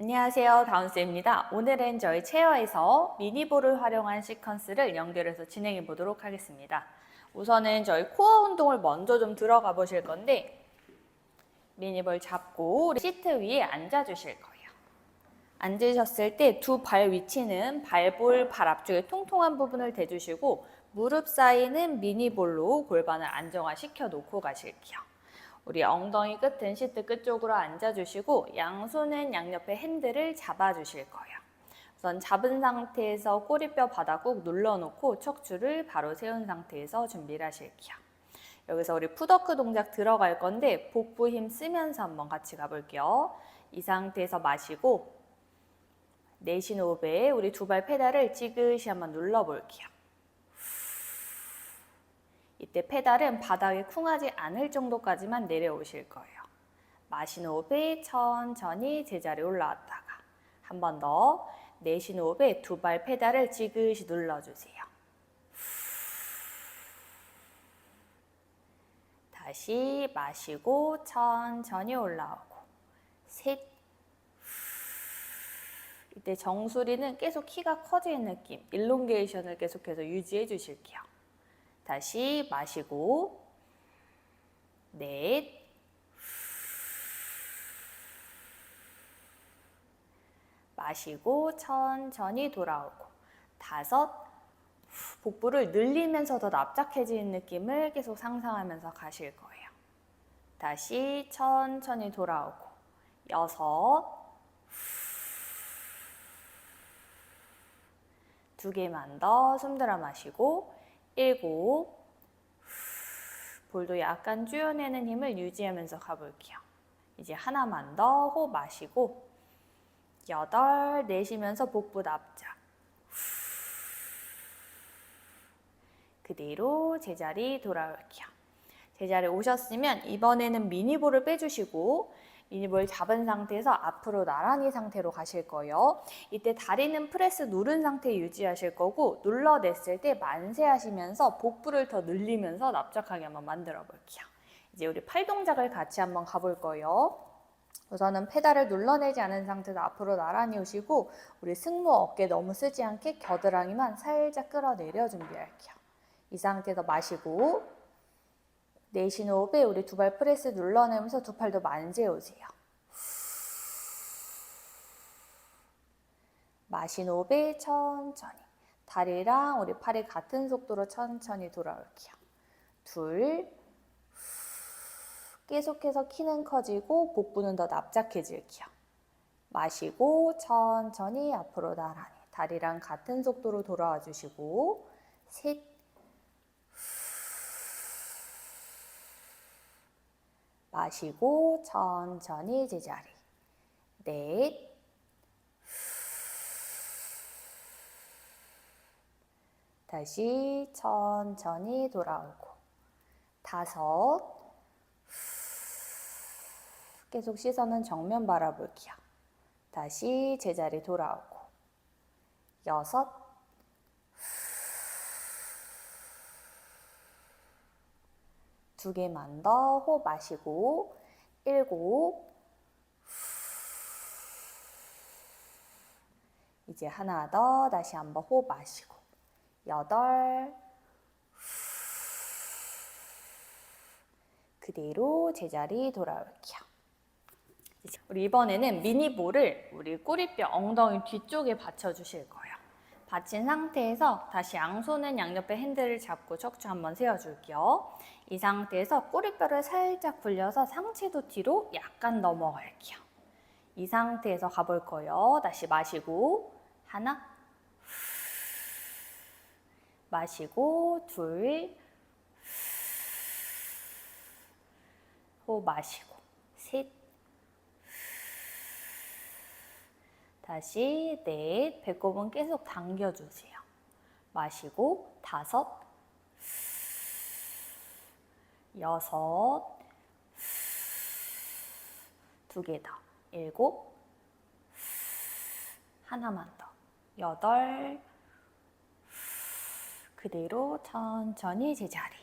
안녕하세요. 다운쌤입니다. 오늘은 저희 체어에서 미니볼을 활용한 시퀀스를 연결해서 진행해 보도록 하겠습니다. 우선은 저희 코어 운동을 먼저 좀 들어가 보실 건데 미니볼 잡고 시트 위에 앉아 주실 거예요. 앉으셨을 때 두 발 위치는 발볼 발 앞쪽에 통통한 부분을 대주시고 무릎 사이는 미니볼로 골반을 안정화시켜 놓고 가실게요. 우리 엉덩이 끝은 시트 끝쪽으로 앉아주시고 양손은 양옆에 핸들을 잡아주실 거예요. 우선 잡은 상태에서 꼬리뼈 바닥 꾹 눌러놓고 척추를 바로 세운 상태에서 준비를 하실게요. 여기서 우리 푸더크 동작 들어갈 건데 복부 힘 쓰면서 한번 같이 가볼게요. 이 상태에서 마시고 내쉬는 호흡에 우리 두 발 페달을 지그시 한번 눌러볼게요. 이때 페달은 바닥에 쿵하지 않을 정도까지만 내려오실 거예요. 마시는 호흡에 천천히 제자리에 올라왔다가 한 번 더 내쉬는 호흡에 두 발 페달을 지그시 눌러주세요. 다시 마시고 천천히 올라오고 셋 이때 정수리는 계속 키가 커지는 느낌 일롱게이션을 계속해서 유지해 주실게요. 다시 마시고 넷 마시고 천천히 돌아오고 다섯 복부를 늘리면서 더 납작해지는 느낌을 계속 상상하면서 가실 거예요. 다시 천천히 돌아오고 여섯 두 개만 더 숨 들어 마시고 일곱 볼도 약간 줄여내는 힘을 유지하면서 가볼게요. 이제 하나만 더 호흡 마시고 여덟 내쉬면서 복부 납작 그대로 제자리 돌아올게요. 제자리 오셨으면 이번에는 미니볼을 빼주시고 미니볼 잡은 상태에서 앞으로 나란히 상태로 가실 거예요. 이때 다리는 프레스 누른 상태 유지하실 거고 눌러냈을 때 만세하시면서 복부를 더 늘리면서 납작하게 한번 만들어 볼게요. 이제 우리 팔 동작을 같이 한번 가볼 거예요. 우선은 페달을 눌러내지 않은 상태에서 앞으로 나란히 오시고 우리 승모 어깨 너무 쓰지 않게 겨드랑이만 살짝 끌어내려 준비할게요. 이 상태에서 마시고 내쉬는 호흡에 우리 두 발 프레스 눌러내면서 두 팔도 만세 오세요. 마시는 호흡에 천천히 다리랑 우리 팔이 같은 속도로 천천히 돌아올게요. 둘 계속해서 키는 커지고 복부는 더 납작해질게요. 마시고 천천히 앞으로 나란히 다리랑 같은 속도로 돌아와 주시고 셋 마시고 천천히 제자리. 넷. 다시 천천히 돌아오고. 다섯. 계속 시선은 정면 바라볼게요. 다시 제자리 돌아오고. 여섯. 두 개만 더 호흡 마시고 일곱 이제 하나 더 다시 한번 호흡 마시고 여덟 그대로 제자리 돌아올게요. 우리 이번에는 미니볼을 우리 꼬리뼈 엉덩이 뒤쪽에 받쳐주실 거예요. 받친 상태에서 다시 양손은 양옆에 핸들을 잡고 척추 한번 세워줄게요. 이 상태에서 꼬리뼈를 살짝 굴려서 상체도 뒤로 약간 넘어갈게요. 이 상태에서 가볼 거예요. 다시 마시고 하나 마시고 둘 마시고 셋 다시 넷, 배꼽은 계속 당겨주세요. 마시고 다섯, 여섯, 두 개 더, 일곱, 하나만 더, 여덟, 그대로 천천히 제자리.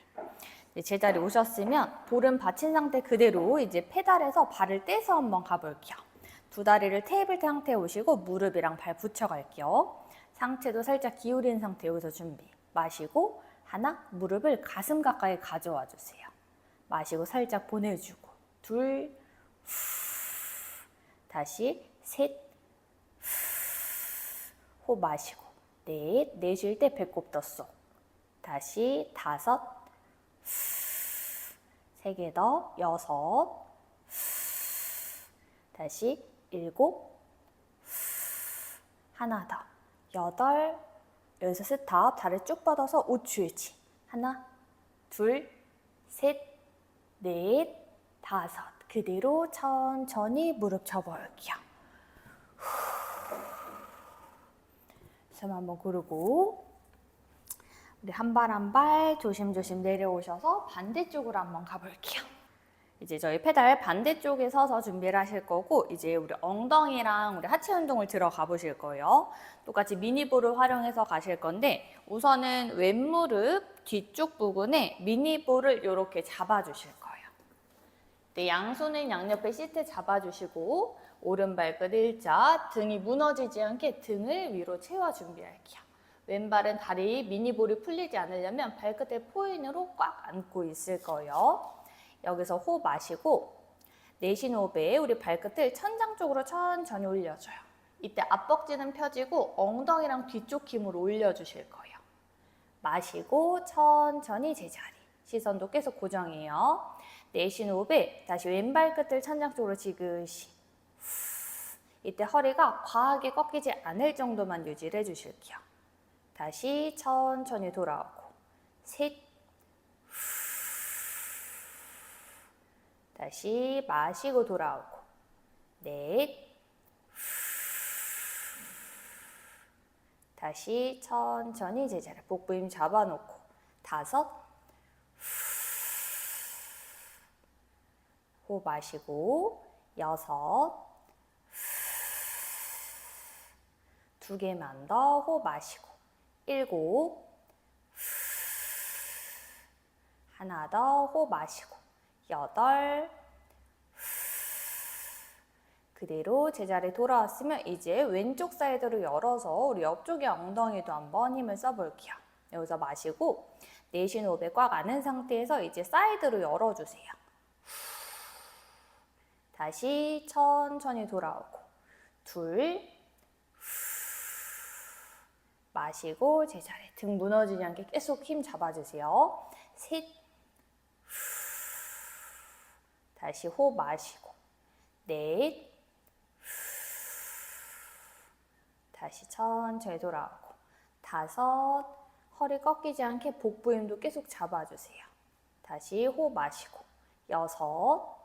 제자리 오셨으면 볼은 받친 상태 그대로 이제 페달에서 발을 떼서 한번 가볼게요. 두 다리를 테이블 상태에 오시고 무릎이랑 발 붙여갈게요. 상체도 살짝 기울인 상태 여기서 준비. 마시고 하나 무릎을 가슴 가까이 가져와 주세요. 마시고 살짝 보내주고 둘 후, 다시 셋 후, 호흡 마시고 넷 내쉴 때 배꼽 떴어. 다시 다섯 세 개 더 여섯 다시 일곱 하나 더. 여덟 여기서 스탑 다리 쭉 뻗어서 우추유지. 하나 둘 셋 넷 다섯. 그대로 천천히 무릎 접어올게요. 숨 한번 고르고. 우리 한 발 한 발 조심조심 내려오셔서 반대쪽으로 한번 가볼게요. 이제 저희 페달 반대쪽에 서서 준비를 하실 거고 이제 우리 엉덩이랑 우리 하체 운동을 들어가 보실 거예요. 똑같이 미니볼을 활용해서 가실 건데 우선은 왼무릎 뒤쪽 부분에 미니볼을 이렇게 잡아주실 거예요. 네, 양손은 양옆에 시트 잡아주시고 오른발끝 일자 등이 무너지지 않게 등을 위로 채워 준비할게요. 왼발은 다리 미니볼이 풀리지 않으려면 발끝을 포인으로 꽉 안고 있을 거예요. 여기서 호흡 마시고 내쉬는 호흡에 우리 발끝을 천장 쪽으로 천천히 올려줘요. 이때 앞벅지는 펴지고 엉덩이랑 뒤쪽 힘으로 올려주실 거예요. 마시고 천천히 제자리. 시선도 계속 고정해요. 내쉬는 호흡에 다시 왼발 끝을 천장 쪽으로 지그시. 후. 이때 허리가 과하게 꺾이지 않을 정도만 유지를 해주실게요. 다시 천천히 돌아오고 셋 다시 마시고 돌아오고. 넷. 다시 천천히 제자리 복부 힘 잡아놓고. 다섯. 호흡 마시고. 여섯. 두 개만 더 호흡 마시고. 일곱. 하나 더 호흡 마시고 여덟 그대로 제자리 돌아왔으면 이제 왼쪽 사이드로 열어서 우리 옆쪽의 엉덩이도 한번 힘을 써볼게요. 여기서 마시고 내쉬는 호흡에 꽉 안은 상태에서 이제 사이드로 열어주세요. 다시 천천히 돌아오고 둘 마시고 제자리 등 무너지지 않게 계속 힘 잡아주세요. 셋 다시 호흡 마시고 넷 다시 천천히 돌아오고 다섯 허리 꺾이지 않게 복부 힘도 계속 잡아주세요. 다시 호흡 마시고 여섯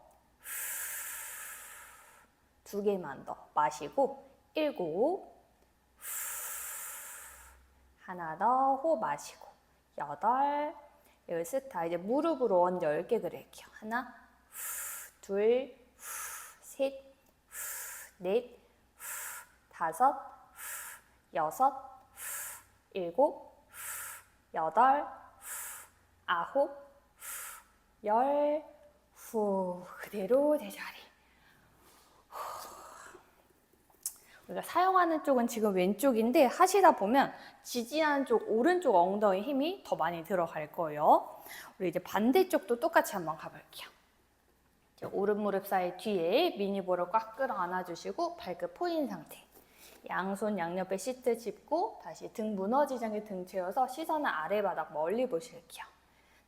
두 개만 더 마시고 일곱 하나 더 호흡 마시고 여덟 여기 스타 이제 무릎으로 원 10개 그릴게요. 하나 둘, 셋, 넷, 다섯, 여섯, 일곱, 여덟, 아홉, 열, 후 그대로 제자리. 우리가 사용하는 쪽은 지금 왼쪽인데 하시다 보면 지지하는 쪽 오른쪽 엉덩이 힘이 더 많이 들어갈 거예요. 우리 이제 반대쪽도 똑같이 한번 가볼게요. 오른 무릎 사이 뒤에 미니볼을 꽉 끌어 안아주시고 발끝 포인 상태. 양손 양옆에 시트 짚고 다시 등 무너지지 않게 등 채워서 시선은 아래 바닥 멀리 보실게요.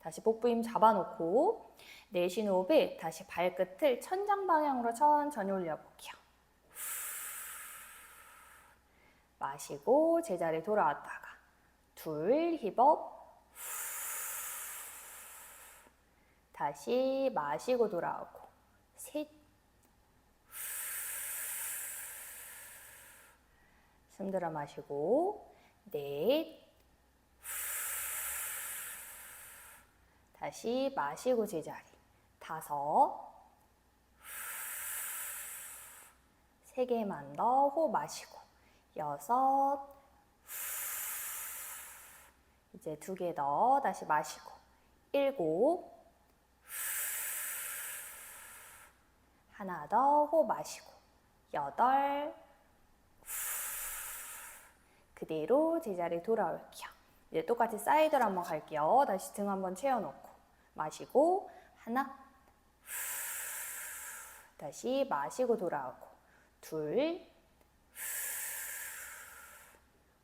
다시 복부 힘 잡아놓고 내쉬는 호흡에 다시 발끝을 천장 방향으로 천천히 올려볼게요. 마시고 제자리 돌아왔다가 둘 힙업 다시 마시고 돌아오고 셋. 숨 들어 마시고 넷. 다시 마시고 제자리. 다섯. 세 개만 더 호흡 마시고 여섯. 이제 두 개 더 다시 마시고 일곱 하나 더 호흡 마시고 여덟, 그대로 제자리 돌아올게요. 이제 똑같이 사이드로 한번 갈게요. 다시 등 한번 채워놓고 마시고 하나, 다시 마시고 돌아오고 둘,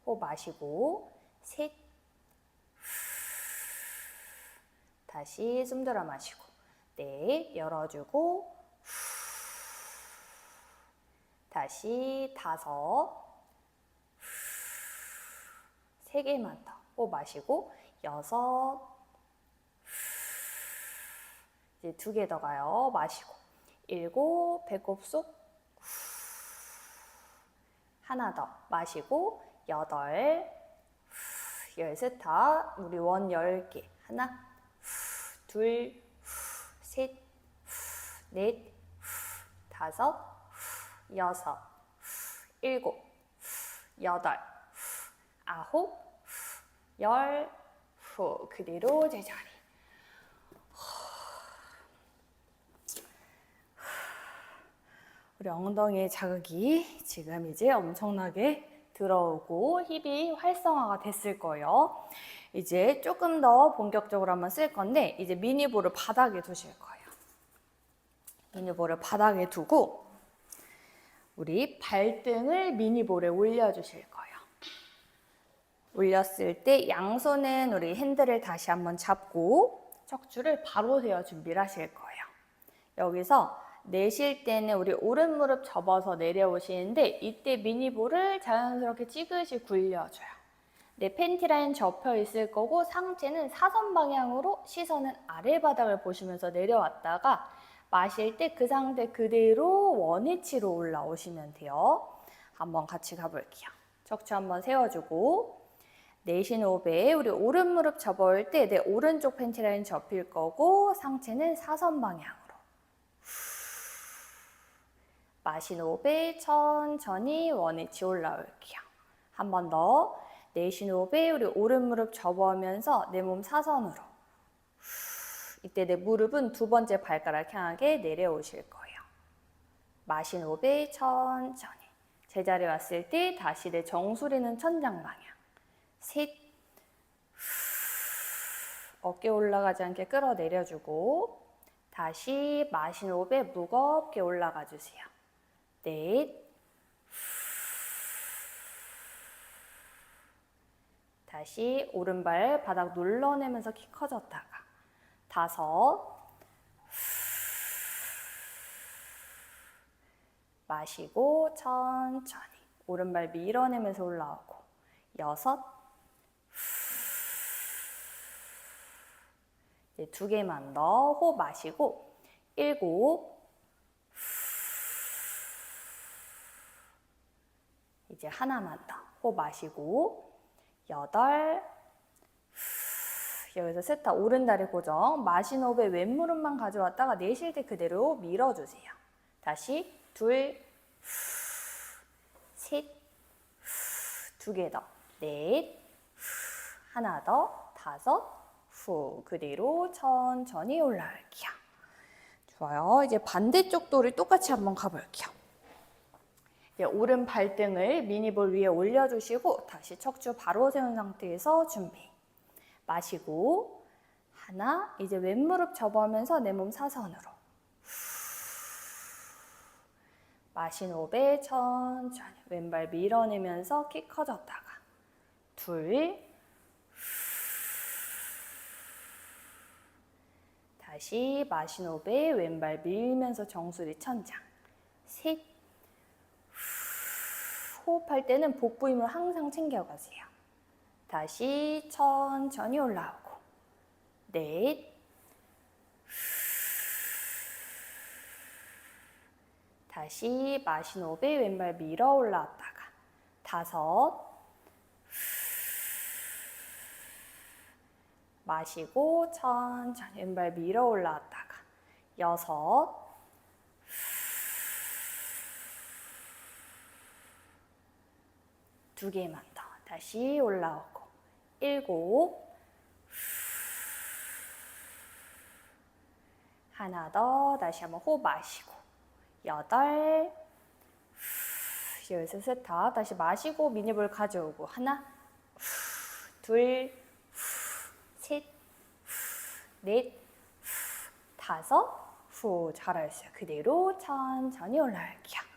호흡 마시고 셋, 다시 숨 들어 마시고 넷, 열어주고 다시 다섯, 세 개만 더. 호흡 마시고 여섯, 이제 두 개 더 가요. 마시고. 일곱, 배꼽 쏙 하나 더. 마시고 여덟, 열스타, 우리 원 열 개. 하나, 둘, 셋, 넷, 다섯, 여섯, 일곱, 여덟, 아홉, 열, 후 그대로 제자리. 우리 엉덩이의 자극이 지금 이제 엄청나게 들어오고 힙이 활성화가 됐을 거예요. 이제 조금 더 본격적으로 한번 쓸 건데 이제 미니볼을 바닥에 두실 거예요. 미니볼을 바닥에 두고 우리 발등을 미니볼에 올려주실 거예요. 올렸을 때 양손은 우리 핸들을 다시 한번 잡고 척추를 바로 세워 준비를 하실 거예요. 여기서 내쉴 때는 우리 오른 무릎 접어서 내려오시는데 이때 미니볼을 자연스럽게 찌그시 굴려줘요. 내 팬티 라인 접혀 있을 거고 상체는 사선 방향으로 시선은 아래 바닥을 보시면서 내려왔다가 마실 때 그 상태 그대로 원위치로 올라오시면 돼요. 한번 같이 가볼게요. 척추 한번 세워주고 내쉬는 호흡에 우리 오른 무릎 접어올 때내 오른쪽 팬티 라인 접힐 거고 상체는 사선 방향으로 마시는 호흡에 천천히 원위치 올라올게요. 한 번 더. 내쉬는 호흡에 우리 오른 무릎 접어오면서 내 몸 사선으로. 이때 내 무릎은 두 번째 발가락 향하게 내려오실 거예요. 마시는 호흡에 천천히. 제자리 왔을 때 다시 내 정수리는 천장 방향. 셋. 어깨 올라가지 않게 끌어내려주고 다시 마시는 호흡에 무겁게 올라가 주세요. 넷. 다시 오른발 바닥 눌러내면서 키 커졌다가 다섯. 마시고 천천히 오른발 밀어내면서 올라오고 여섯. 이제 두 개만 더 호흡 마시고 일곱. 이제 하나만 더 호흡 마시고 여덟 여기서 셋다 오른 다리 고정 호흡에 왼무릎만 가져왔다가 내쉴 때 그대로 밀어주세요. 다시 둘셋두 개 더. 넷 하나 더. 다섯 후. 그대로 천천히 올라올게요. 좋아요. 이제 반대쪽도 우리 똑같이 한번 가볼게요. 오른 발등을 미니볼 위에 올려주시고 다시 척추 바로 세운 상태에서 준비. 마시고 하나 이제 왼무릎 접으면서 내 몸 사선으로. 마신 호흡에 천천히 왼발 밀어내면서 키 커졌다가 둘 다시 마신 호흡에 왼발 밀면서 정수리 천장 셋 호흡할 때는 복부 힘을 항상 챙겨가세요. 다시 천천히 올라오고. 넷. 다시 호흡에 왼발 밀어 올라왔다가. 다섯. 마시고 천천히 왼발 밀어 올라왔다가. 여섯. 두 개만 더. 다시 올라오고. 일곱. 하나 더. 다시 한번 호흡 마시고. 여덟. 여기서 세타 다시 마시고 미니볼 가져오고 하나 둘 셋, 넷, 다섯, 후 잘하셨어요. 그대로 천천히 올라갈게요.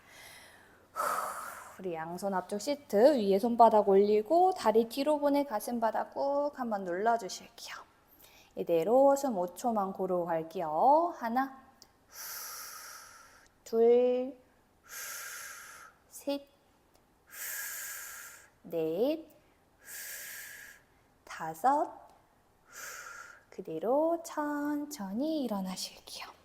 후, 우리 양손 앞쪽 시트 위에 손바닥 올리고 다리 뒤로 보내 가슴바닥 꾹 한번 눌러주실게요. 이대로 숨 5초만 고르고 갈게요. 하나, 후, 둘, 후, 셋, 후, 넷, 후, 다섯, 그대로 천천히 일어나실게요.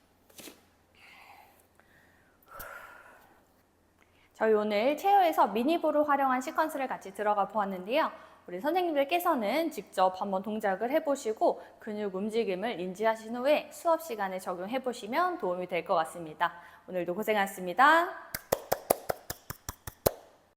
저희 오늘 체어에서 미니볼을 활용한 시퀀스를 같이 들어가 보았는데요. 우리 선생님들께서는 직접 한번 동작을 해보시고 근육 움직임을 인지하신 후에 수업 시간에 적용해 보시면 도움이 될 것 같습니다. 오늘도 고생하셨습니다.